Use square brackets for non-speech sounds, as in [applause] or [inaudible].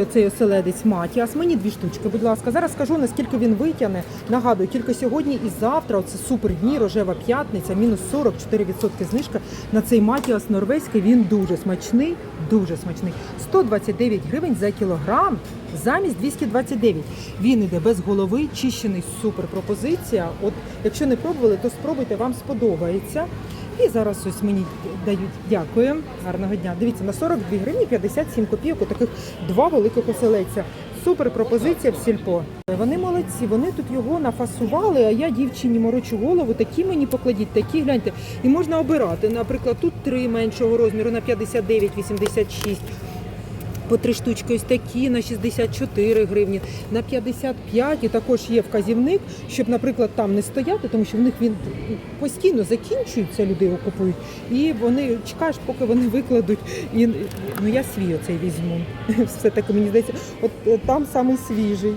Оцей оселедець Матіас. Мені дві штучки, будь ласка. Зараз скажу, наскільки він витягне. Нагадую, тільки сьогодні і завтра. Оце супер дні, рожева п'ятниця, мінус 44% знижка на цей Матіас норвезький. Він дуже смачний, дуже смачний. 129 гривень за кілограм замість 229. Він іде без голови, чищений супер пропозиція. От якщо не пробували, то спробуйте, вам сподобається. І зараз ось мені дають дякую. Гарного дня. Дивіться, на 42 гривні 57 копійок. Таких два великих оселеця. Супер пропозиція в сільпо. Вони молодці, вони тут його нафасували, а я дівчині морочу голову, такі мені покладіть, такі гляньте. І можна обирати. Наприклад, тут три меншого розміру на 59,86. По три штучки ось такі на 64 гривні, на 55 і також є вказівник, щоб, наприклад, там не стояти, тому що в них він постійно закінчується, люди його купують, і вони чекаєш, поки вони викладуть. І ну я свій оцей візьму. [laughs] Все таки мені здається, от, от там самий свіжий.